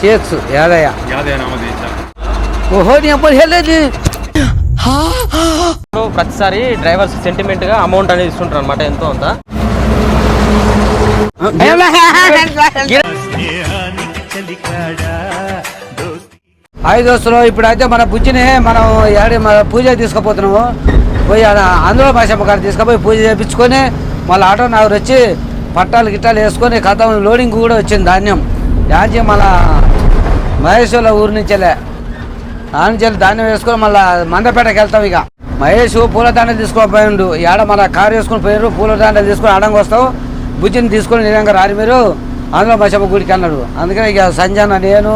చేయొచ్చు యాదయ్య. ఓహో నీ అప్పుడు వెళ్ళేది ఇప్పుడు ప్రతిసారి డ్రైవర్స్ సెంటిమెంట్గా అమౌంట్ అనేది ఇస్తుంటారు అనమాట ఎంతో అంత ఐదు దోస్తులు ఇప్పుడైతే మన బుజ్జిని మనం ఏడి మన పూజ తీసుకుపోతున్నాము. పోయి ఆంధ్ర భాషమ్మ గారు తీసుకుపోయి పూజ చేయించుకొని మళ్ళీ ఆటో నగరు వచ్చి పట్టాలు గిట్టాలు వేసుకొని కథ లోడింగ్ కూడా వచ్చింది ధాన్యం. యాచి మళ్ళా మహేశ్వర ఊరి నుంచెలే నుంచి ధాన్యం వేసుకొని మళ్ళీ మందపేటకి వెళ్తాం ఇక. మహేష్ పూలదండ తీసుకొని పోయిండు ఏడ మన కారు వేసుకొని పోయారు పూలదండ తీసుకొని ఆడంగా వస్తావు. బుజ్జిని తీసుకొని నిజంగా రారు మీరు. అందులో భాషమ్మ గుడికి అన్నాడు. అందుకని ఇక సంజన నేను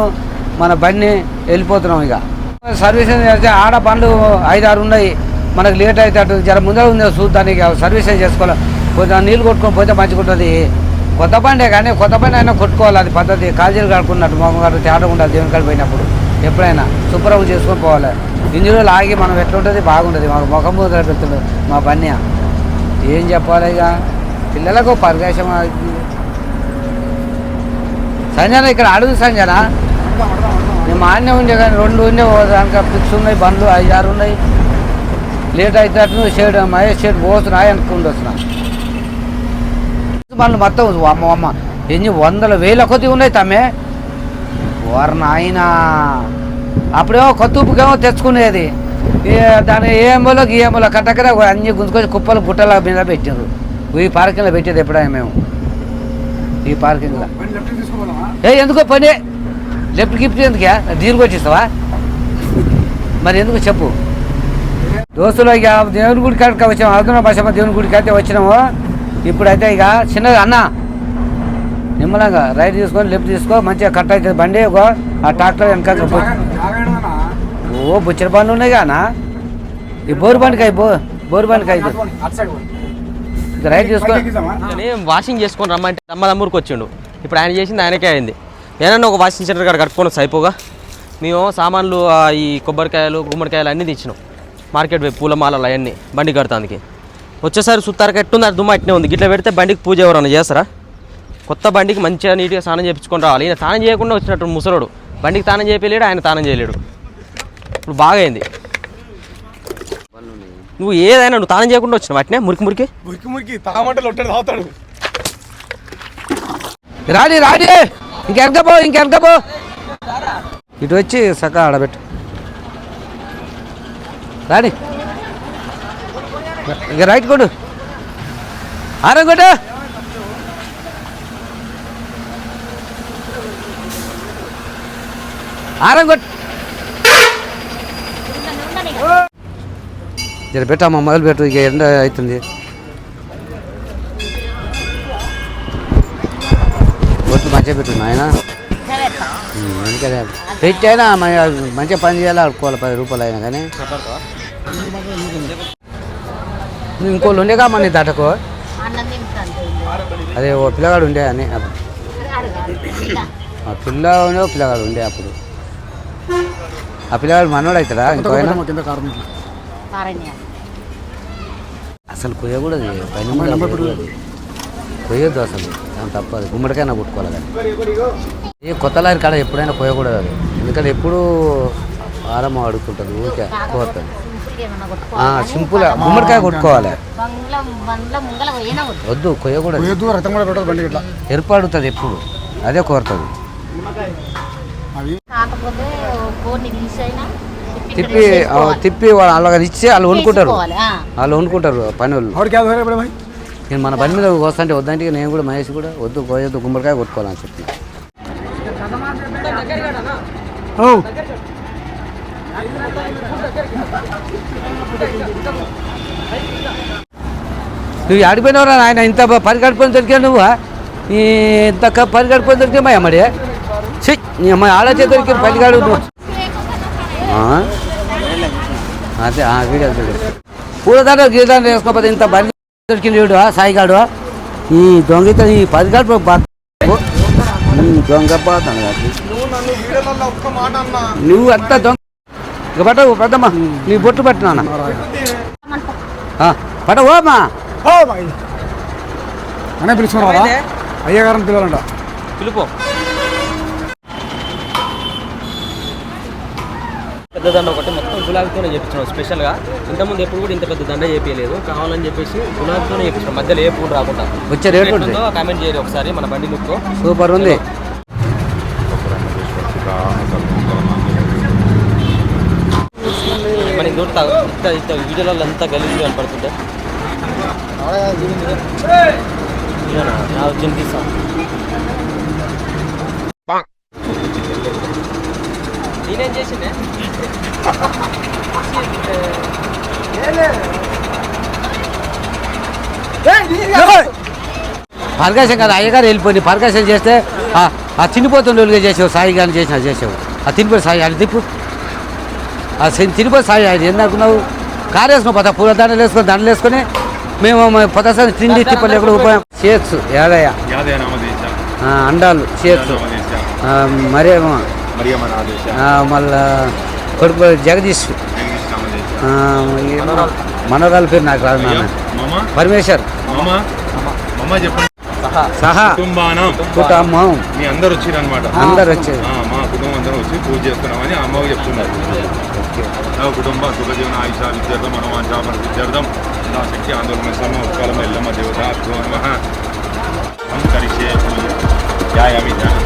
మన బండి వెళ్ళిపోతున్నాం ఇక. సర్వీసింగ్ చేస్తే ఆడ బండ్లు ఐదు ఆరు ఉన్నాయి. మనకు లేట్ అయితే అటు. జర ముందర ఉంది చూద్దానికి సర్వీసింగ్ చేసుకోవాలి. కొంచెం నీళ్ళు కొట్టుకొని పోతే మంచిగా ఉంటుంది కొత్త పండే కానీ కొత్త పండు అయినా కొట్టుకోవాలి అది పద్ధతి. కాజీలు కడుక్కున్నట్టు మొహం గారు తేడా ఉండాలి దేవుని కాడ పోయినప్పుడు. ఎప్పుడైనా శుభ్రం చేసుకొని పోవాలి. ఇన్ని రోజులు ఆగి మనం ఎట్లుంటుంది? బాగుంటుంది. మాకు ముఖం ముద్ర పెడుతుంది మా బండి ఏం చెప్పాలి ఇక? పిల్లలకు పరివేశం సంజన ఇక్కడ అడుగు సంజన. నేను మాన్య ఉండే కానీ రెండు ఉండే దానికి ఫిక్స్ ఉన్నాయి బండ్లు ఐదు ఆరు ఉన్నాయి. లేట్ అయితే అటు షేడ్ మహేష్ షేడ్ పోతున్నాయి అనుకుంటూ వస్తున్నా. బండ్లు మొత్తం అమ్మ అమ్మ. ఎన్ని వందల వేల కొద్ది ఉన్నాయి తమ్మే? వారు నాయన అప్పుడేమో కొత్త ఉప్పుకేమో తెచ్చుకునేది. దాని ఏమోలో గీఎంలో కట్టకర అన్ని గుంజుకొని కుప్పలు గుట్టల మీద పెట్టారు ఈ పార్కింగ్లో పెట్టేది ఎప్పుడైనా మేము. ఈ పార్కింగ్లో. ఏ ఎందుకో పని? లెఫ్ట్ గిఫ్ట్ ఎందుకే? దీనికి వచ్చిస్తావా మరి ఎందుకు చెప్పు? దోస్తులు దేవుని గుడి కాడికి వచ్చాము అర్ధన భాష దేవుని గుడికి అయితే వచ్చినాము. ఇప్పుడైతే ఇక చిన్నగా అన్న. నిమ్మలంగా రైట్ తీసుకొని లెఫ్ట్ తీసుకో మంచిగా కట్ అవుతుంది బండి ఆ ట్రాక్టర్ వెనక ఓ బుచ్చర బండ్లు ఉన్నాయి కానా ఈ బోరు బండికి అయి బో బోరు బండికి అయి రైట్ తీసుకో. వాషింగ్ చేసుకొని రమ్మంటే దమ్మదమ్మూరికి వచ్చిండు. ఇప్పుడు ఆయన చేసింది ఆయనకే అయింది. ఏదన్నా ఒక వాషింగ్ సెంటర్ కాడ కట్టుకొని అయిపోగా. మేము సామాన్లు ఈ కొబ్బరికాయలు గుమ్మడికాయలు అన్నీ తెచ్చినాం. మార్కెట్ పోయి పూలమాలలు అవన్నీ బండి కడతానికి. వచ్చేసరి సుత్తారు ఎట్టుంది అది దుమ్మ అట్నే ఉంది. గిట్ల పెడితే బండికి పూజ ఎవరన్నా చేస్తారా? కొత్త బండికి మంచిగా నీట్గా స్నానం చేయించుకొని రావాలి. ఈయన స్నానం చేయకుండా వచ్చినట్టు ముసలోడు. బండికి స్నానం చేయలేడు ఆయన స్నానం చేయలేడు. ఇప్పుడు బాగా అయింది నువ్వు ఏదైనా నువ్వు స్నానం చేయకుండా వచ్చినావు అట్నే? మురికి మురికి? మురికి మురికి. తాగమంటే లొట్టెడు తాగుతాడు. రాడి రాడి ఇంకెనక పో ఇంకెనక పో. ఇటు వచ్చి సక్క ఆడబెట్టు. రాడి ఇక రైట్ కొడు ఆరం కొట్టు. ఆరం కొట్టు. జర పెట్టమ్మా మొదలు పెట్టు ఇక ఎండ అవుతుంది. ఒట్టు మంచిగా పెట్టు ఆయన ఎందుకంటే పెట్టైనా మ- మంచిగా పని చేయాలి అనుకోవాలి పది రూపాయలు అయినా కానీ. నువ్వు ఇంకోళ్ళు ఉండేగా మన దాటకు అదే ఓ పిల్లగాడు ఉండే అని అప్పుడు. ఆ పిల్ల ఉండే ఓ పిల్లగాడు ఉండే అప్పుడు. ఆ పిల్లగాడు మనోడు అవుతాడా? ఇంకోనా అసలు కొయ్యకూడదు పైన. కొయ్యొద్దు అసలు. దాని తప్పదు. గుమ్మడికైనా కొట్టుకోవాలి కానీ. ఏ కొత్త లారీ కాడ ఎప్పుడైనా కొయ్యకూడదు అది. ఎందుకంటే ఎప్పుడు ఆరమ్మ అడుగుతుంటుంది ఊరికే. కోరుతుంది సింపుల్ గుమ్మడికాయ కొట్టుకోవాలి. వద్దు కొయ్యకూడదు. కూడా కొట్టదు బండి ఏర్పడుతుంది ఎప్పుడు? అదే కోరుతుంది. తిప్పి తిప్పి వాళ్ళు అలాగ ఇచ్చి వాళ్ళు వండుకుంటారు. వాళ్ళు వండుకుంటారు పని వాళ్ళు నేను మన పని మీద వస్తుంటే వద్దంటే నేను కూడా మహేష్ కూడా వద్దు పోయొద్దు గుమ్మడికాయ కొట్టుకోవాలని చెప్పి. ఓ. నువ్వు ఆడిపోయినవరా ఆయన ఇంత పని గడుపుని దొరికా నువ్వు ఈ ఇంత క- పని గడుపుని దొరికా మా అమ్మడి నీ అమ్మాయి ఆలోచన దొరికి ఆ? అదే వీడియో పూలదండ గీదాన్ని వేసుకోకపోతే ఇంత బండి దొరికింది వీడు సాయిగాడు. ఈ దొంగత ఈ ఈ దొంగ బాధ నువ్వు అంత దొంగ ఇక పట్టవు పెద్దమ్మా నీ బొట్టు పట్టినా పట ఓమా అనే పిలుచుకున్నావా? అయ్యగారని పిలవాలంట. పిలుపు. పెద్ద దండ ఒకటి మొత్తం గులాబీతోనే చేపించాం స్పెషల్గా. ఇంతకుముందు ఎప్పుడు కూడా ఇంత పెద్ద దండ చేపించలేదు. కావాలని చెప్పేసి గులాబీతోనే చేపించాం మధ్యలో ఏ పూలు రాకుండా. వచ్చే రేట్ కామెంట్ చేయాలి ఒకసారి మన బండి లుక్ సూపర్ ఉంది. దొరుకుతా ఇంత వీడియోలలో అంతా గలీజ్ కనపడుతుంటే నేనేం? చేసిండే? పరకాశం కదా అయ్యగారు వెళ్ళిపోయి పరకాశం చేస్తే ఆ- ఆ తినిపోతుండే చేసావు సాయి కానీ చేసిన చేసావు ఆ తినిపోయి సాయి అది తిప్పు. ఆ సి- తినిపోయి సాయి అది ఎందుకున్నావు కారు వేసుకుని పోతా పూల దండలు వేసుకొని దండలు వేసుకొని మేము పొదసారి తిండి తిప్పలు ఎక్కడ ఉపయోగం చేయొచ్చు ఏదయ్య యాదే నామదేశ ఆ, అండాలు చేయొచ్చు మరేమో మళ్ళా కొడుకు జగదీష్. మనోరాల పేరు నాకు రాదు నాన్న. మమ. పరమేశ్వర్. మమ. మమ చెప్పండి. సహా. సహా. కుటుంబానం. కుటుంబం. మీ అందరు వచ్చిరనమాట అందరు వచ్చారు. మా కుటుంబం అందరం వచ్చి పూజ చేస్తున్నామని అమ్మకి చెప్తున్నారు. నా కుటుంబ సుఖజీవన ఆయుష విద్యార్థం మనోవాంఛ మన విద్యార్థం నా శక్తి ఆందోళన సమ ఉత్కాలం ఎల్లమ్మ దేవత అభ్యో నమ. కరిషే యాయామి ధ్యానం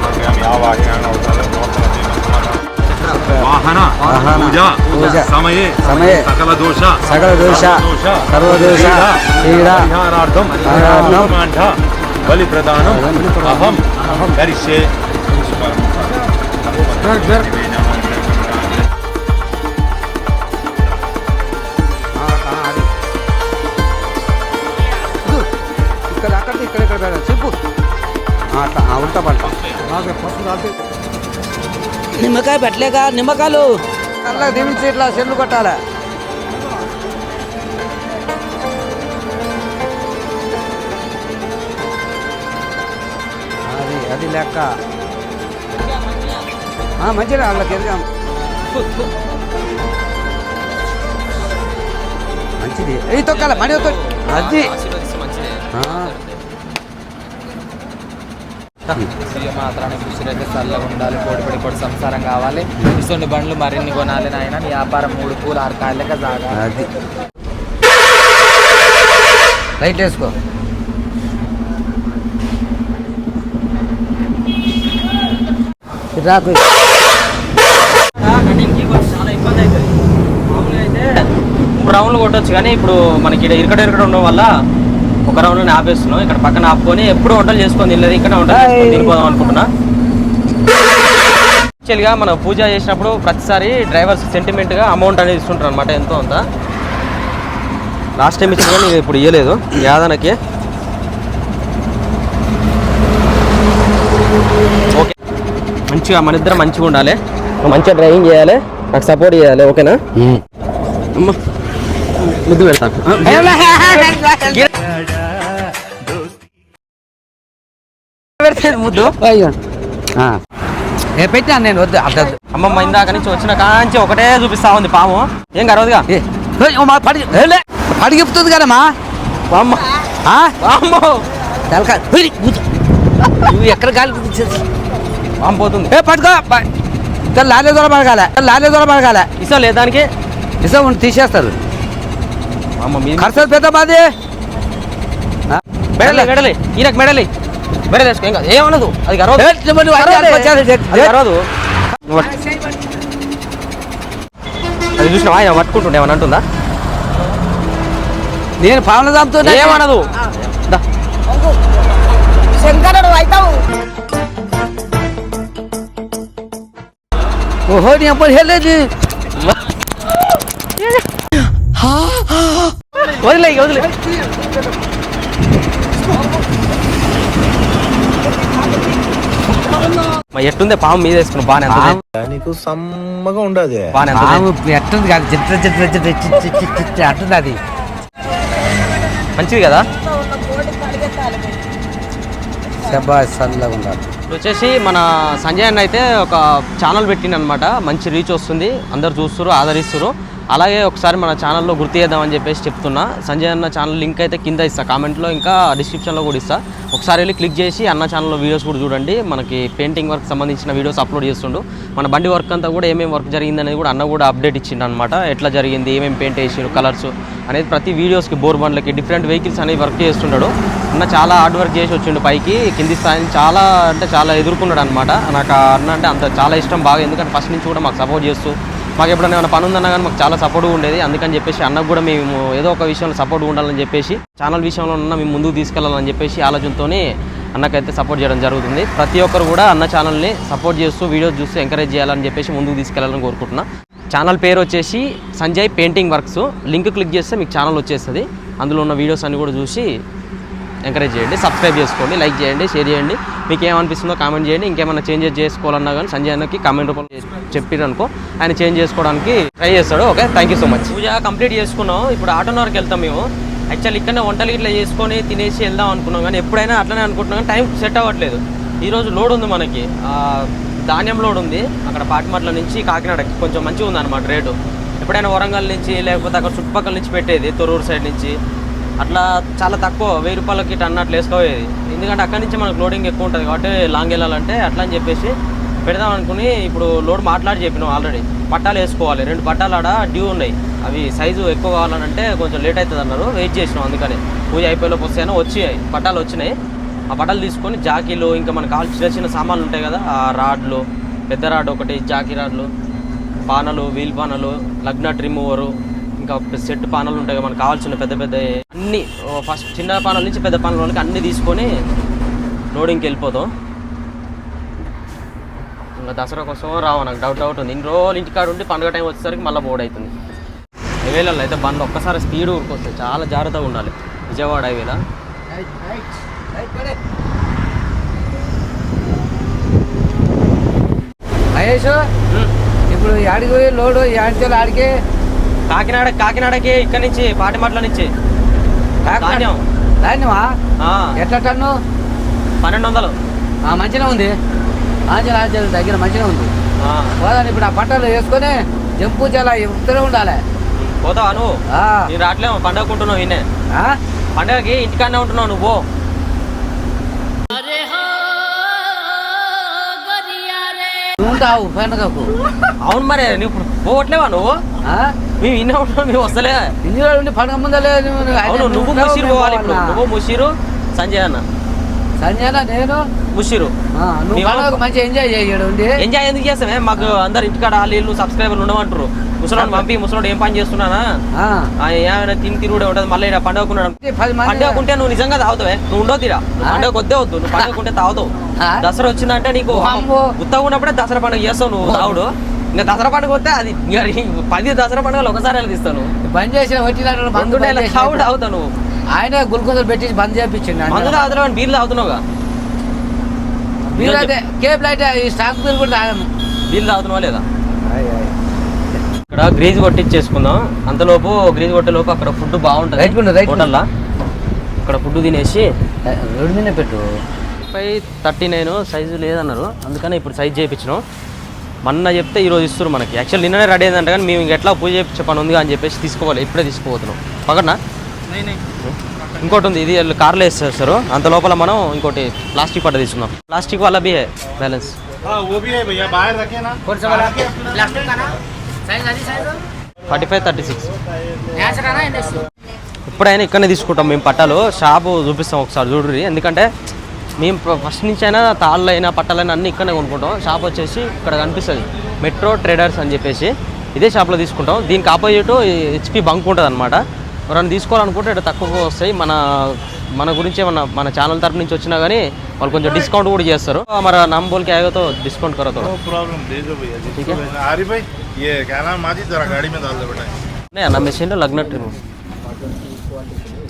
ఆవాహయాన వాహన వాహన పూజ పూజ సమయే సమయే సకల దోష సకల దోష సర్వదోష పీడ పరిహారార్థం పరిహారార్థం మాంఠ పెట్టాలి. చెప్పు. ఉల్టా పల్టా నిమ్మకాయ పెట్టలేక నిమ్మకాయలు. కళ్ళ దీవించి ఇట్లా చెల్లు కొట్టాలి? అది అది లెక్క. ఆ, మంచిగా వాళ్ళకి ఎరగాం మంచిది. ఏ తొక్కాల? మడి అది. ఆ. మాత్రాన్ని కృషి చల్లగా ఉండాలి కోడిపడి కొడి సంసారం కావాలి. ఇటువంటి బండ్లు మరిన్ని కొనాలి నాయన. నీ వ్యాపారం మూడు పూలు ఆరు కాయలక సాగా లైట్ వేసుకో. రాకు. కటింగ్కి కొంచెం చాలా ఇబ్బంది అవుతుంది. మామూలుగా అయితే మూడు రౌండ్లు కొట్టొచ్చు కానీ ఇప్పుడు మనకి ఇక్కడ ఇరకడ ఇరకడ ఉండడం వల్ల ఒక రౌండ్లోనే ఆపేస్తున్నాం ఇక్కడ పక్కన ఆపుకొని ఎప్పుడు వంటలు చేసుకొని తినలేదు ఇక్కడ వంటలు చేసుకొని తినిపోదాం అనుకుంటున్నా. యాక్చువల్గా మనం పూజ చేసినప్పుడు ప్రతిసారి డ్రైవర్స్ సెంటిమెంట్గా అమౌంట్ అనేది ఇస్తుంటారు అనమాట ఎంతో అంత లాస్ట్ టైం ఇచ్చిన కానీ ఇప్పుడు ఇవ్వలేదు యాదనకి ఓకే మంచిగా మన ఇద్దరం మంచిగా ఉండాలి. మంచిగా డ్రైవింగ్ చేయాలి. నాకు సపోర్ట్ చేయాలి ఓకేనా? అమ్మ. ముద్దు పెడతాను పెడితే ముద్దు అయ్యో. ఏ పెట్టాను నేను వద్దు. వద్దు. అమ్మమ్మ ఇందాక నుంచి వచ్చిన కాంచి ఒకటే చూపిస్తా ఉంది పాము. ఏం కరవదుగా పడి పడిగిపుతుంది కదమ్మా. అమ్మ. నువ్వు ఎక్కడ గాలి? పాము పోతుంది. ఏ పట్టుకో. లాలే దూరం పడగాల. లాలే దూరం పడగాల. ఇస్తాం లేదు దానికి? ఇసం తీసేస్తారు. ఖర్చు పెద్ద బాధే మెడలే. మెడలే. ఈయనకు మెడలే. మెడలు వేసుకో కాదు. ఏమనదు అది గర్వదు. అది ఆయన పట్టుకుంటుండే ఏమన్నా అంటుందా? నేను పావుల దాంతో ఏమనదు. శంకరుడు అవుతావు. ఓహో నీ అప్పుడు వెళ్ళేది వదిలే ఇక వదిలే. ఎట్టుందే పాము మీద వేసుకుని బాగానే ఎంత నీకు సమ్మగా ఉండదు. పాము ఎట్టుంది కాదు చిత్ర చిత్ర చిత్ర చిత్ర చిత్ర చిత్ర అంటుంది అది. మంచిది కదా? శబాష్ చల్లగా ఉండాలి. ఇప్పుడు వచ్చేసి మన సంజయ్ అన్న అయితే ఒక ఛానల్ పెట్టిండు అనమాట మంచి రీచ్ వస్తుంది. అందరు చూస్తారు ఆదరిస్తారు అలాగే ఒకసారి మన ఛానల్లో గుర్తు చేద్దామని చెప్పేసి చెప్తున్నా. సంజయ్ అన్న ఛానల్ లింక్ అయితే కింద ఇస్తా. కామెంట్లో ఇంకా డిస్క్రిప్షన్లో కూడా ఇస్తా. ఒకసారి వెళ్ళి క్లిక్ చేసి అన్న ఛానల్లో వీడియోస్ కూడా చూడండి. మనకి పెయింటింగ్ వర్క్ సంబంధించిన వీడియోస్ అప్లోడ్ చేస్తుండు. మన బండి వర్క్ అంతా కూడా ఏమేమి వర్క్ జరిగింది అనేది కూడా అన్న కూడా అప్డేట్ ఇచ్చిండు అనమాట ఎట్లా జరిగింది ఏమేమి పెయింట్ వేసారు కలర్స్ అనేది ప్రతి వీడియోస్కి బోర్ బండ్లకి డిఫరెంట్ వెహికల్స్ అనేవి వర్క్ చేస్తుంటాడు అన్న చాలా హార్డ్ వర్క్ చేసి వచ్చిండు పైకి. కింది స్థాయిని చాలా అంటే చాలా ఎదుర్కొన్నాడు అనమాట నాకు అన్న అంటే అంత చాలా ఇష్టం బాగా. ఎందుకంటే ఫస్ట్ నుంచి కూడా మాకు సపోర్ట్ చేస్తూ మాకు ఎప్పుడైనా ఏమైనా పని ఉందన్నా కానీ మాకు చాలా సపోర్ట్ ఉండేది. అందుకని చెప్పేసి అన్నకు కూడా మేము ఏదో ఒక విషయంలో సపోర్ట్ ఉండాలని చెప్పేసి ఛానల్ విషయంలో ఉన్న మేము ముందుకు తీసుకెళ్ళాలని చెప్పేసి ఆలోచనతోనే అన్నకైతే సపోర్ట్ చేయడం జరుగుతుంది. ప్రతి ఒక్కరు కూడా అన్న ఛానల్ని సపోర్ట్ చేస్తూ వీడియోస్ చూస్తూ ఎంకరేజ్ చేయాలని చెప్పేసి ముందుకు తీసుకెళ్ళాలని కోరుకుంటున్నా. ఛానల్ పేరు వచ్చేసి Sanjay painting works link click చేస్తే మీకు ఛానల్ వచ్చేస్తుంది. అందులో ఉన్న వీడియోస్ అన్ని కూడా చూసి ఎంకరేజ్ చేయండి సబ్స్క్రైబ్ చేసుకోండి లైక్ చేయండి షేర్ చేయండి. మీకు ఏమనిపిస్తుందో కామెంట్ చేయండి. ఇంకేమైనా చేంజెస్ చేసుకోవాలన్నా కానీ సంజయ్ అన్నకి కామెంట్ రూపంలో చెప్పిరనుకో ఆయన చేంజ్ చేసుకోవడానికి ట్రై చేస్తాడు okay thank you so much puja complete చేసుకున్నాం. ఇప్పుడు ఆటోనవర్కి వెళ్తాం మేము. యాక్చువల్ ఇక్కడనే వంటలు ఇట్లా చేసుకొని తినేసి వెళ్దాం అనుకున్నాం కానీ ఎప్పుడైనా అట్లనే అనుకుంటున్నాం కానీ టైం సెట్ అవ్వట్లేదు. ఈరోజు లోడ్ ఉంది మనకి. ధాన్యం లోడ్ ఉంది. అక్కడ పాటిమట్ల నుంచి కాకినాడకి కొంచెం మంచిగా ఉంది అనమాట రేటు. ఎప్పుడైనా వరంగల్ నుంచి లేకపోతే అక్కడ చుట్టుపక్కల నుంచి పెట్టేది తొరూరు సైడ్ నుంచి. అట్లా చాలా తక్కువ వెయ్యి రూపాయలకి టన్ అట్లా వేసుకోవేది. ఎందుకంటే అక్కడి నుంచి మనకు లోడింగ్ ఎక్కువ ఉంటుంది కాబట్టి లాంగ్ వెళ్ళాలంటే అట్లా అని చెప్పేసి పెడదాం అనుకుని ఇప్పుడు లోడ్ మాట్లాడి చెప్పినాం ఆల్రెడీ పట్టాలు వేసుకోవాలి. రెండు పట్టాలు ఆడ డ్యూ ఉన్నాయి. అవి సైజు ఎక్కువ కావాలనంటే కొంచెం లేట్ అవుతుంది అన్నారు. వెయిట్ చేసినాం అందుకని. పూజ అయిపోయేలోపు వస్తాయని వచ్చాయి. పట్టాలు వచ్చినాయి. ఆ పట్టాలు తీసుకొని జాకీలు ఇంకా మనకు కావాల్సిన చిన్న చిన్న సామాన్లు ఉంటాయి కదా ఆ రాడ్లు పెద్ద రాడ్ ఒకటి జాకీ రాడ్లు పానలు వీల్ పానలు లగ్నట్ రిమూవరు ఇంకా సెట్ పానలు ఉంటాయి మనకు కావాల్సిన పెద్ద పెద్ద అన్ని ఫస్ట్ చిన్న పానల నుంచి పెద్ద పానల వరకు అన్ని తీసుకొని లోడింగ్కి వెళ్ళిపోతాం. ఇంకా దసరా కోసం రావు నాకు డౌట్ డౌట్ ఉంది. ఇన్ని రోజులు ఇంటికాడ ఉండి పండుగ టైం వచ్చేసరికి మళ్ళీ బోర్డు అవుతుంది హైవేలలో అయితే బండ్లు ఒక్కసారి స్పీడ్ ఊరుకొస్తాయి చాలా జాగ్రత్తగా ఉండాలి. విజయవాడ హైవేలా? మహేష్ ఇప్పుడు ఆడికి పోయి లోడు ఆడితే ఆడికి కాకినాడ కాకినాడకి ఇక్కడ నుంచి పాటిమట్ల నుంచి. ధాన్యం. ధాన్యమా? ఆ, ఎట్లా టన్ను పన్నెండు వందలు ఆ, మంచిగా ఉంది. ఆంజనేయ ఆంజనేయ దగ్గర మంచిగా ఉంది. ఆ, పోదాని ఇప్పుడు ఆ పంటలు వేసుకొని జంపు చాలా ఇద్దరే ఉండాలి. పోతావా నువ్వు? ఆ, నేను రావట్లేము పండగకుంటున్నావు ఈయనే. ఆ? పండగకి ఇంటికాడనే ఉంటున్నావు నువ్వు ఉంటావు పండుగకు. అవును మరి నువ్వు ఇప్పుడు పోవట్లేవా నువ్వు? ఆ? మేము ఇన్నే ఉంటున్నాం మేము వస్తలే. రోజులు ఉండి నువ్వు- అవును నువ్వు ముషీరు పోవాలి ఇప్పుడు? నువ్వు ముషీరు సంజయ్ అన్న. సంజయన నేను? ముషీరు. మంచిగా ఎంజాయ్ చేయడు ఎంజాయ్ ఎందుకు చేస్తామే మాకు అందరు ఇంటికాడ వాళ్ళు సబ్స్క్రైబర్లు ఉండమంటారు. ముసలాడు పంపి ముసలాడు ఏం పని చేస్తున్నానా? ఏమైనా తిని తిరుగుడే ఉంటుంది మళ్ళీ ఈడ పండగకున్నాడు. పండగకుంటే నువ్వు నిజంగా తాగుతావే? నువ్వు ఉండవు తీరా? పండగ వద్దే వద్దు. నువ్వు పండగకుంటే తాగుతావు? దసరా వచ్చిందంటే నీకు. ఉత్తగా ఉన్నప్పుడే దసరా పండుగ చేస్తావు నువ్వు తాగుడు. ఇంకా దసరా పండుగ వస్తే అది పది దసరా పండుగలు ఒకసారి తీస్తాను? బంద్ చేసిన నువ్వు ఆయన గుల్కొందలు పెట్టి బంద్ చేయించిండు మందు తాగుతున్నావు అని బీర్లు తాగుతున్నావుగా? అయితే కేబుల్ అయితే ఈ స్టాక్ బిల్ కూడా తాగము బీర్లు తాగుతున్నావా లేదా? ఇక్కడ గ్రీజ్ కొట్టించేసుకుందాం. అంతలోపు గ్రీజ్ కొట్టేలోపు అక్కడ ఫుడ్ బాగుంటుంది. Right right. హోటల్లో? అక్కడ ఫుడ్ తినేసి. రోడ్డు మీద పెట్టు. ఫైవ్ థర్టీ నైన్ సైజు లేదన్నారు. అందుకని ఇప్పుడు సైజ్ చేయించినాం మొన్న చెప్తే ఈరోజు ఇస్తారు మనకి. యాక్చువల్ నిన్ననే రెడీ అయిందంట కానీ మేము ఎట్లా పూజ చేయించే పని ఉంది అని చెప్పేసి తీసుకోవాలి. ఇప్పుడే తీసుకుపోతున్నాం పక్కన? ఇంకోటి ఉంది. ఇది కార్లో వేసేస్తారు అంత లోపల మనం ఇంకోటి ప్లాస్టిక్ పట్ట తీసుకుందాం. ప్లాస్టిక్ వాళ్ళ B balance. Forty five thirty six. ఇప్పుడైనా ఇక్కడనే తీసుకుంటాం మేము పట్టాలు. షాపు చూపిస్తాం ఒకసారి చూడండి ఎందుకంటే మేము ఫస్ట్ నుంచి అయినా తాళ్ళు అయినా పట్టాలైనా అన్ని ఇక్కడనే కొనుక్కుంటాం షాప్ వచ్చేసి ఇక్కడ కనిపిస్తుంది మెట్రో ట్రేడర్స్ అని చెప్పేసి ఇదే షాప్లో తీసుకుంటాం దీనికి ఆపోజిట్ హెచ్పి బంక్ ఉంటుంది అనమాట ఎవరైనా తీసుకోవాలనుకుంటే ఇక్కడ తక్కువ వస్తాయి మన మన గురించి ఏమన్నా మన ఛానల్ తరపు నుంచి వచ్చినా కానీ వాళ్ళు కొంచెం డిస్కౌంట్ కూడా చేస్తారు మరి నమ్ बोल के आएगा तो डिस्काउंट करो थोड़ा प्रॉब्लम दे दो भैया ठीक जिसको है। लेना- आरिफ भाई ये क्या नाम माजी जरा गाड़ी में डाल दो बेटा ఉన్నాయి అన్న మెషిన్లో లగ్న ట్రిమ్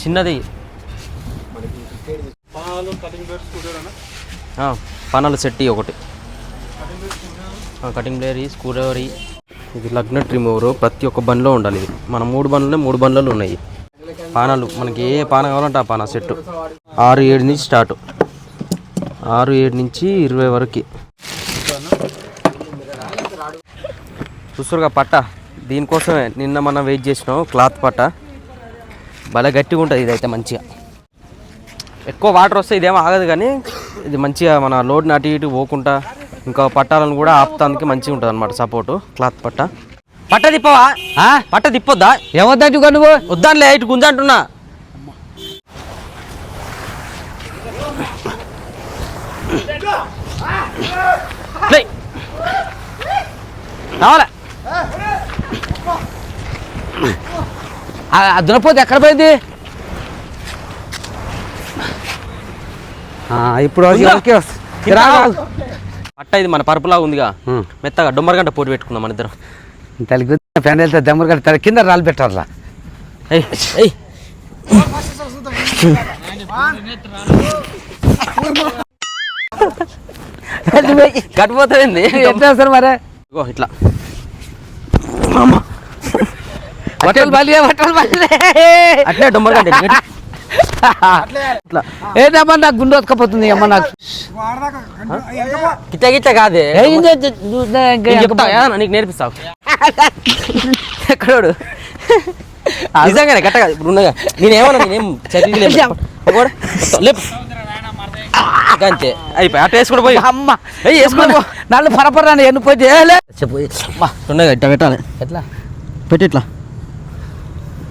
చిన్నది ఆ, పనాల సెట్ ఒకటి. కటింగ్ బ్లేర్ స్క్రూ డ్రైవర్ ఇది లగ్నట్ రిమూవర్. ప్రతి ఒక్క బండిలో ఉండాలి ఇది. మన మూడు బండ్లనే మూడు బండ్లలో ఉన్నాయి. పానాలు మనకి ఏ పాన కావాలంటే ఆ పాన సెట్ ఆరు ఏడు నుంచి స్టార్ట్. ఆరు ఏడు నుంచి ఇరవై వరకు. చూస్తురుగా పట్ట? దీనికోసమే నిన్న మనం వెయిట్ చేసినాం. క్లాత్ పట్ట. భలే గట్టిగా ఉంటుంది ఇదైతే మంచిగా. ఎక్కువ వాటర్ వస్తే ఇదేమో ఆగదు కానీ ఇది మంచిగా మన లోడ్ని అటు ఇటు పోకుండా ఇంకా పట్టాలను కూడా ఆపుతానికి మంచిగా ఉంటుంది అనమాట సపోర్టు క్లాత్ పట్ట. పట్ట తిప్పవా? పట్ట తిప్పొద్దా? ఏమొద్దంటుకో నువ్వు? వద్దానులే ఇటు గుంజ అంటున్నా. రావాలా? దున్నపోతే ఎక్కడ పోయింది? ఇప్పుడు. పట్ట ఇది మన పరుపులా ఉందిగా. మెత్తగా డొమ్మర గంట పోటీ పెట్టుకుందాం మన ఇద్దరం. తలకి ఫ్యాన్ వెళ్తే దమ్మరు కట్టారు కింద రాళ్ళు ఏయ్ గడిపోతుంది ఎట్లా వేస్తారు మరి? ఇట్లా. బట్టలు బలి బట్టలు బలి అట్లే. ఏదమ్మా నాకు గుండె వతకపోతుంది అమ్మ నాకు. గిట్ట గిట్ట కాదే. నీకు నేర్పిస్తావు. ఎక్కడోడు? నిజంగానే కట్టగా ఇప్పుడు ఉన్నగా నేనేమన్నా నేనేం ఇక అంతే. అయిపోయి అట్ట వేసుకుంటూ పోయి. అమ్మ. ఏయ్, వేసుకో పో. నన్ను పరపరాను ఎన్ని ఏలే. చెప్పు ఉన్నగా ఇట్ట పెట్టాలి. ఎట్లా? పెట్టి ఇట్లా.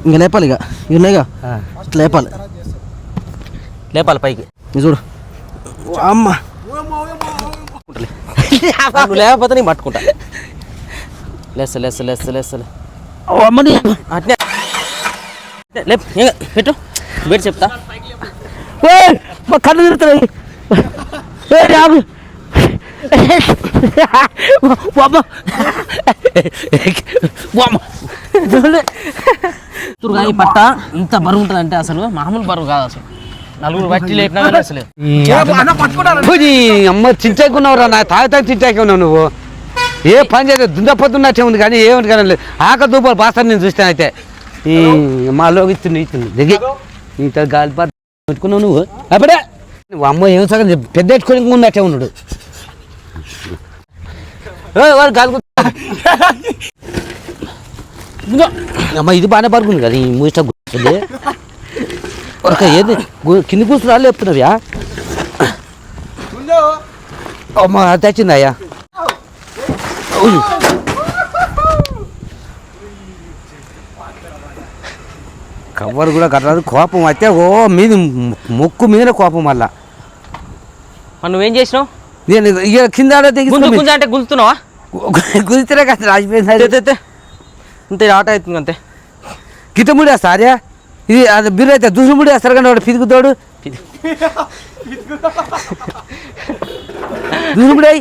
ఇంకా లేపాలి ఇక. ఇవి ఉన్నాయిగా ఇట్లా లేపాలి. లేపాలి పైకి. చూడు. అమ్మ. నువ్వు లేకపోతే నేను పట్టుకుంటా. లేస్త లేస్త లేస్త లేస్త. అమ్మని అట్నే. లేపు పెట్టు. పెట్టి చెప్తా. ఏయ్, మా కళ్ళు తిరుగుతున్నాయి. ఏ అమ్మ. తురుగా ఈ పట్ట ఇంత బరువు ఉంటుంది అంటే అసలు మామూలు బరువు కాదు అసలు. నలుగురు బట్టి లేపినా కానీ అసలు. పోనీ అమ్మ చించాకున్నావురా నా తాగి తాగి చించాకున్నావు నువ్వు. ఏ పని చేస్తే దుందపోతున్నట్టే ఉంది కానీ ఏమిటి కానీ ఆక దూపాలు బాస్తాను నేను చూస్తాను అయితే. ఈ మాలోకి ఇస్తుంది ఇస్తుంది దిగి. ఇంత గాలి పాత పెట్టుకున్నావు నువ్వు. అప్పుడే. నువ్వు అమ్మ ఏం సగం. పెద్ద ఎట్టుకొని ఉన్నట్టే ఉన్నాడు. ఏయ్, వాడు గాలి. అమ్మ ఇది బాగానే పడుకుంది కదా ఈ మూట గుర్తుంది ఒక ఏది? కింది కూర్చుని చెప్తున్నావ్యా అమ్మ తెచ్చిందయ్యా. కవర్ కూడా కట్టరాదు కోపం అయితే ఓ మీద ముక్కు మీద కోపం మళ్ళా. నువ్వేం చేసినావు? నేను ఇక కింద అంటే గుంజుతున్నావా? గురితేనే కదా తే. అంతే ఆట అవుతుంది అంతే. గిట్ట ముడేస్తారా ఇది అది బిర్రు అయితే దుసులు ముడేస్తారు కానీ వాడు పిదుగుతాడు ముడాయి